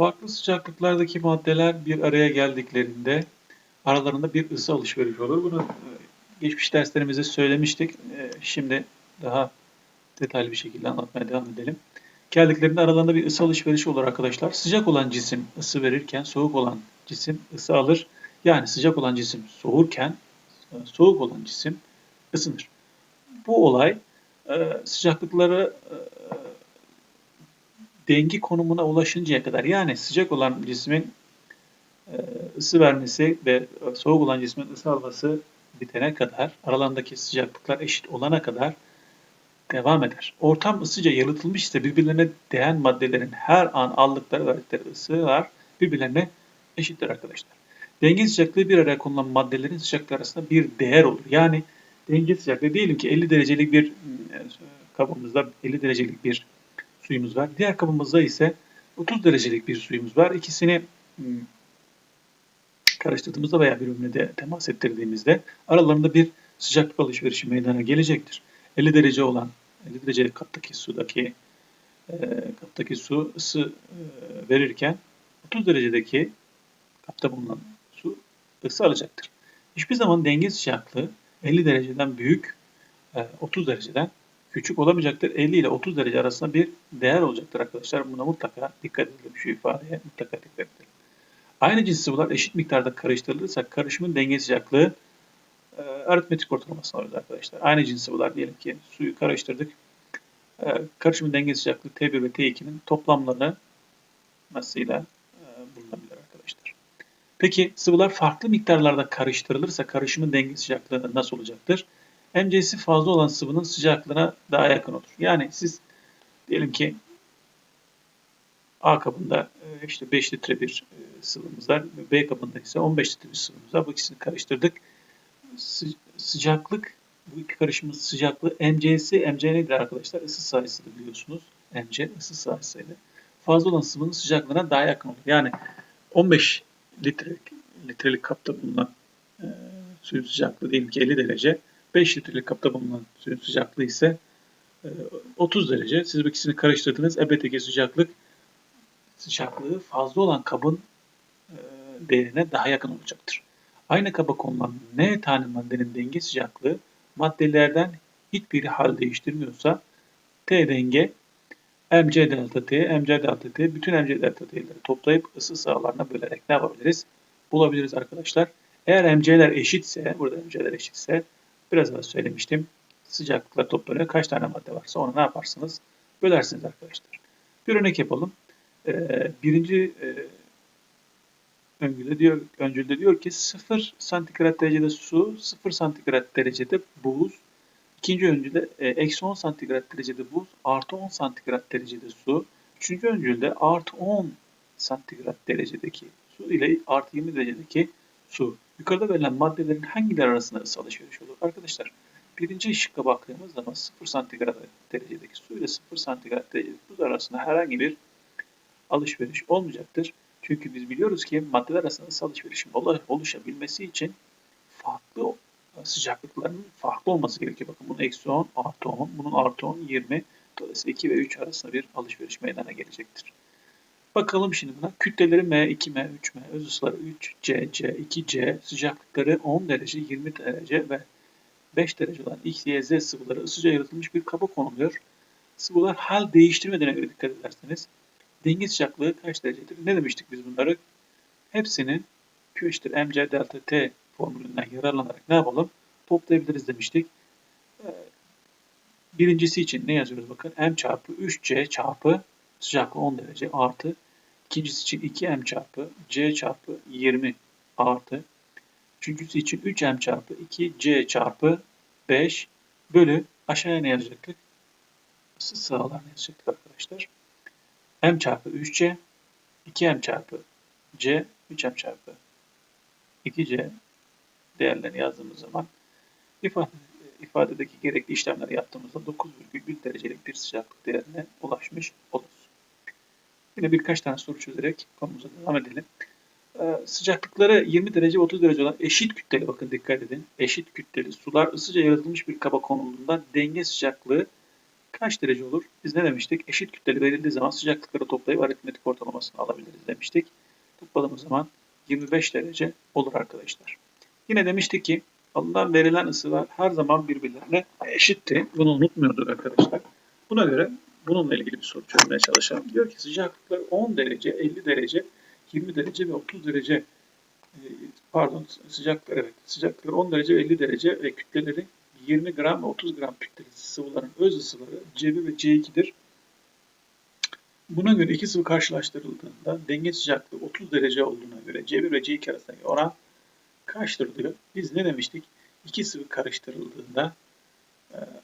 Farklı sıcaklıklardaki maddeler bir araya geldiklerinde aralarında bir ısı alışverişi olur. Bunu e, geçmiş derslerimizde söylemiştik. E, Şimdi daha detaylı bir şekilde anlatmaya devam edelim. Geldiklerinde aralarında bir ısı alışverişi olur arkadaşlar. Sıcak olan cisim ısı verirken soğuk olan cisim ısı alır. Yani sıcak olan cisim soğurken e, soğuk olan cisim ısınır. Bu olay sıcaklıkları dengi konumuna ulaşıncaya kadar yani sıcak olan cismin e, ısı vermesi ve soğuk olan cismin ısı alması bitene kadar aralarındaki sıcaklıklar eşit olana kadar devam eder. Ortam ısıca yalıtılmış ise birbirlerine değen maddelerin her an aldıkları verdikleri ısılar birbirlerine eşittir arkadaşlar. Denge sıcaklığı bir araya konulan maddelerin sıcaklığı arasında bir değer olur. Yani denge sıcaklığı diyelim ki 50 derecelik bir kabımızda 50 derecelik bir suyumuz var. Diğer kabımızda ise 30 derecelik bir suyumuz var. İkisini hmm, karıştırdığımızda veya birbirine temas ettirdiğimizde aralarında bir sıcaklık alışverişi meydana gelecektir. 50 derece olan 50 derece kaptaki sudaki e, kaptaki su ısı e, verirken 30 derecedeki kapta bulunan su ısı alacaktır. Hiçbir zaman denge sıcaklığı 50 dereceden büyük, e, 30 dereceden küçük olamayacaktır. 50 ile 30 derece arasında bir değer olacaktır arkadaşlar. Buna mutlaka dikkat edelim. Şu ifadeye mutlaka dikkat edelim. Aynı cins sıvılar eşit miktarda karıştırılırsa karışımın denge sıcaklığı e, aritmetik ortalamasına alıyoruz arkadaşlar. Aynı cins sıvılar diyelim ki suyu karıştırdık. E, karışımın denge sıcaklığı T1 ve T2'nin toplamları nasıyla e, bulunabilir arkadaşlar. Peki sıvılar farklı miktarlarda karıştırılırsa karışımın denge sıcaklığı nasıl olacaktır? MC'si fazla olan sıvının sıcaklığına daha yakın olur. Yani siz diyelim ki A kabında e, işte 5 litre bir e, sıvımız var. B kabında ise 15 litre bir sıvımız var. Bu ikisini karıştırdık. Sıcaklık, bu iki karışımın sıcaklığı MC'si, MC nedir arkadaşlar? Isı sayısıdır biliyorsunuz. MC ısı sayısıydı. Fazla olan sıvının sıcaklığına daha yakın olur. Yani 15 litrelik, litrelik kapta bulunan e, suyun sıcaklığı diyelim ki 50 derece. 5 litrelik kapta bulunan suyun sıcaklığı ise 30 e, derece. Siz bu ikisini karıştırdınız. Elbette sıcaklık sıcaklığı fazla olan kabın e, değerine daha yakın olacaktır. Aynı kaba konulan N tane maddenin denge sıcaklığı maddelerden hiçbiri hal değiştirmiyorsa T denge MC delta T, MC delta T, bütün MC delta T'leri toplayıp ısı sahalarına bölerek ne yapabiliriz? Bulabiliriz arkadaşlar. Eğer MC'ler eşitse, burada MC'ler eşitse Biraz evvel söylemiştim. Sıcaklıkla toplanıyor. Kaç tane madde varsa onu ne yaparsınız? Bölersiniz arkadaşlar. Bir örnek yapalım. Ee, birinci e, öncülde diyor, öncülde diyor ki 0 santigrat derecede su, 0 santigrat derecede buz. İkinci öncülde e, eksi 10 santigrat derecede buz, artı 10 santigrat derecede su. Üçüncü öncülde artı 10 santigrat derecedeki su ile artı 20 derecedeki su. Yukarıda verilen maddelerin hangileri arasında ısı alışverişi olur? Arkadaşlar birinci şıkka baktığımız zaman 0 santigrat derecedeki su ile 0 santigrat derecedeki buz arasında herhangi bir alışveriş olmayacaktır. Çünkü biz biliyoruz ki maddeler arasında ısı alışverişin oluşabilmesi için farklı sıcaklıkların farklı olması gerekiyor. Bakın bunun eksi 10, artı 10, bunun artı 10, 20. Dolayısıyla 2 ve 3 arasında bir alışveriş meydana gelecektir. Bakalım şimdi buna. Kütleleri M, 2M, 3M, öz ısıları 3, C, C, 2C, sıcaklıkları 10 derece, 20 derece ve 5 derece olan X, Y, Z sıvıları ısıca yaratılmış bir kaba konuluyor. Sıvılar hal değiştirmediğine göre dikkat ederseniz denge sıcaklığı kaç derecedir? Ne demiştik biz bunları? Hepsini Q eşittir mc delta T formülünden yararlanarak ne yapalım? Toplayabiliriz demiştik. Ee, birincisi için ne yazıyoruz bakın? M çarpı 3C çarpı sıcaklığı 10 derece artı ikincisi için 2m çarpı c çarpı 20 artı üçüncüsü için 3m çarpı 2c çarpı 5 bölü aşağıya ne yazacaktık? Isı sıralarını yazacaktık arkadaşlar. m çarpı 3c 2m çarpı c 3m çarpı 2c değerlerini yazdığımız zaman ifade, ifadedeki gerekli işlemleri yaptığımızda 9,1 derecelik bir sıcaklık değerine ulaşmış oluruz. Yine birkaç tane soru çözerek konumuza devam edelim. Ee, sıcaklıkları 20 derece 30 derece olan eşit kütleli bakın dikkat edin. Eşit kütleli sular ısıca yaratılmış bir kaba konulduğunda denge sıcaklığı kaç derece olur? Biz ne demiştik? Eşit kütleli verildiği zaman sıcaklıkları toplayıp aritmetik ortalamasını alabiliriz demiştik. Topladığımız zaman 25 derece olur arkadaşlar. Yine demiştik ki alınan verilen ısılar her zaman birbirlerine eşitti. Bunu unutmuyorduk arkadaşlar. Buna göre bununla ilgili bir soru çözmeye çalışalım. Diyor ki sıcaklıklar 10 derece, 50 derece, 20 derece ve 30 derece e, pardon sıcaklıklar evet sıcaklıklar 10 derece ve 50 derece ve kütleleri 20 gram ve 30 gram kütleli sıvıların öz ısıları C1 ve C2'dir. Buna göre iki sıvı karşılaştırıldığında denge sıcaklığı 30 derece olduğuna göre C1 ve C2 arasındaki oran kaçtır diyor. Biz ne demiştik? İki sıvı karıştırıldığında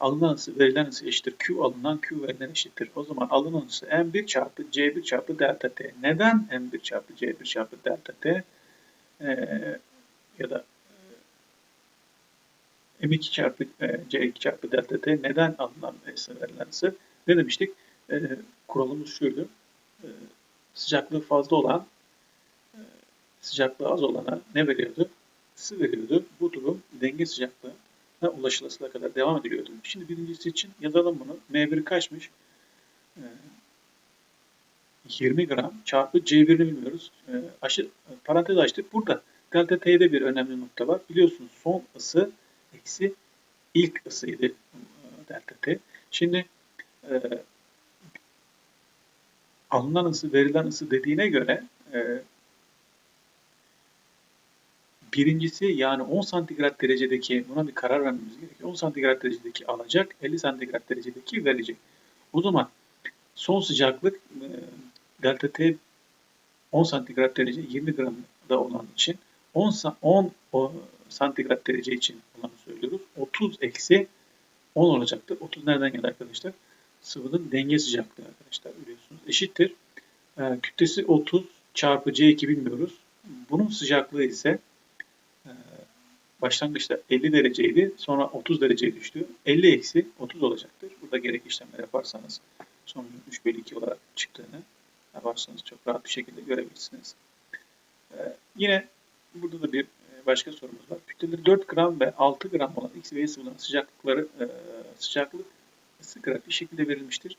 alınan ısı verilen ısı eşittir. Q alınan Q verilen eşittir. O zaman alınan ısı M1 çarpı C1 çarpı delta T. Neden M1 çarpı C1 çarpı delta T? E, ya da e, M2 çarpı e, C2 çarpı delta T neden alınan ısı verilen ısı? Ne demiştik? E, kuralımız şuydu. E, sıcaklığı fazla olan e, sıcaklığı az olana ne veriyordu? Isı veriyordu. Bu durum denge sıcaklığına ulaşılasıya kadar devam ediliyordu. Şimdi birincisi için yazalım bunu. M1 kaçmış? E, 20 gram çarpı C1'ini bilmiyoruz. E, aşı, parantez açtık. Burada delta T'de bir önemli nokta var. Biliyorsunuz son ısı eksi ilk ısıydı e, delta T. Şimdi e, alınan ısı verilen ısı dediğine göre e, birincisi yani 10 santigrat derecedeki buna bir karar vermemiz gerekiyor. 10 santigrat derecedeki alacak, 50 santigrat derecedeki verecek. O zaman son sıcaklık e, delta T 10 santigrat derece 20 gramda olan için 10, 10 o, santigrat derece için olanı söylüyoruz. 30 eksi 10 olacaktır. 30 nereden geldi arkadaşlar? Sıvının denge sıcaklığı arkadaşlar biliyorsunuz. Eşittir. E, kütlesi 30 çarpı C2 bilmiyoruz. Bunun sıcaklığı ise başlangıçta 50 dereceydi. Sonra 30 dereceye düştü. 50 eksi 30 olacaktır. Burada gerek işlemler yaparsanız sonucun 3 bölü 2 olarak çıktığını yaparsanız çok rahat bir şekilde görebilirsiniz. E, yine burada da bir başka sorumuz var. Kütleleri 4 gram ve 6 gram olan X ve Y sıvıların sıcaklıkları e, sıcaklık ısı grafik şekilde verilmiştir.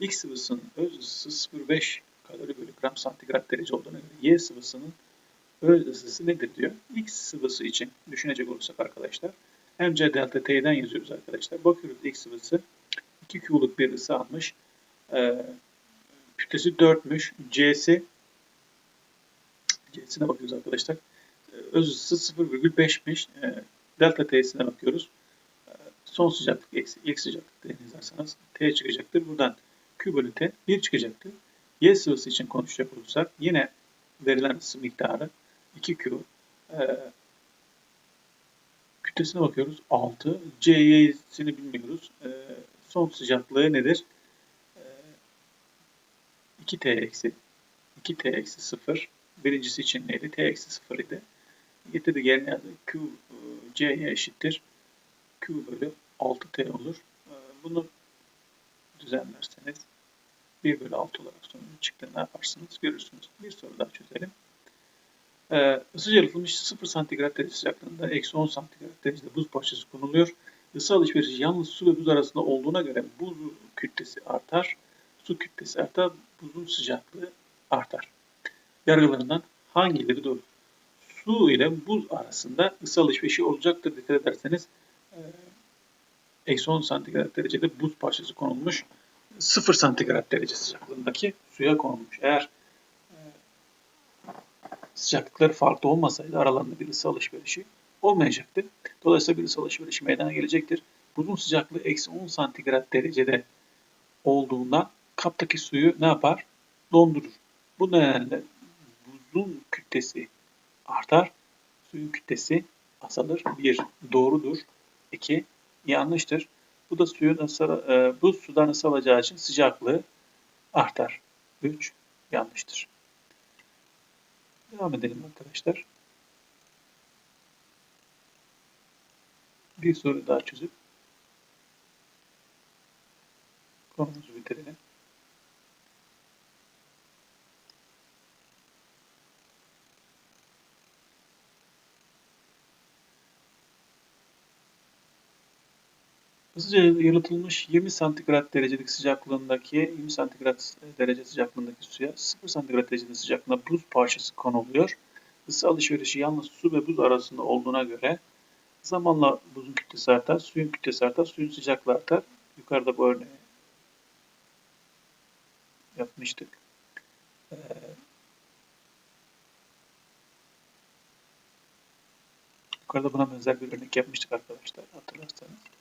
X sıvısının öz ısısı 0,5 kalori bölü gram santigrat derece olduğuna göre Y sıvısının öz ısısı nedir diyor. X sıvısı için düşünecek olursak arkadaşlar MC delta T'den yazıyoruz arkadaşlar. Bakıyoruz X sıvısı 2 Q'luk bir ısı almış. E, kütlesi 4'müş. C'si C'sine bakıyoruz arkadaşlar öz ısısı 0,5'miş. E, delta T'sine bakıyoruz. E, son sıcaklık eksi ilk sıcaklık diye yazarsanız T çıkacaktır. Buradan Q bölü T 1 çıkacaktır. Y sıvısı için konuşacak olursak yine verilen ısı miktarı 2Q. E, kütlesine bakıyoruz 6. C'sini bilmiyoruz. E, son sıcaklığı nedir? E, 2T eksi 2T eksi 0. Birincisi için neydi? T eksi 0 idi getirdi yazdı. Q e, C'ye eşittir. Q bölü 6T olur. E, bunu düzenlerseniz 1 bölü 6 olarak sonucu çıktı. Ne yaparsınız? Görürsünüz. Bir soru daha çözelim. Ee, ısı yalıtılmış 0 santigrat derece sıcaklığında eksi 10 santigrat derecede buz parçası konuluyor. Isı alışverişi yalnız su ve buz arasında olduğuna göre buz kütlesi artar. Su kütlesi artar. Buzun sıcaklığı artar. Yargılarından hangileri doğru? su ile buz arasında ısı alışverişi olacaktır. Dikkat ederseniz e, eksi 10 santigrat derecede buz parçası konulmuş. 0 santigrat derece sıcaklığındaki suya konulmuş. Eğer e, sıcaklıkları farklı olmasaydı aralarında bir ısı alışverişi olmayacaktı. Dolayısıyla bir ısı alışverişi meydana gelecektir. Buzun sıcaklığı eksi 10 santigrat derecede olduğunda kaptaki suyu ne yapar? Dondurur. Bu nedenle buzun kütlesi artar. Suyun kütlesi azalır. 1. Doğrudur. 2. Yanlıştır. Bu da suyun ısır, e, bu sudan ısı alacağı için sıcaklığı artar. 3. Yanlıştır. Devam edelim arkadaşlar. Bir soru daha çözüp konumuzu bitirelim. Hızlıca yalıtılmış 20 santigrat derecelik sıcaklığındaki 20 santigrat derece sıcaklığındaki suya 0 santigrat derece sıcaklığında buz parçası konuluyor. Isı alışverişi yalnız su ve buz arasında olduğuna göre zamanla buzun kütlesi artar, suyun kütlesi artar, suyun sıcaklığı artar. Yukarıda bu örneği yapmıştık. Ee, yukarıda buna benzer bir örnek yapmıştık arkadaşlar hatırlarsanız.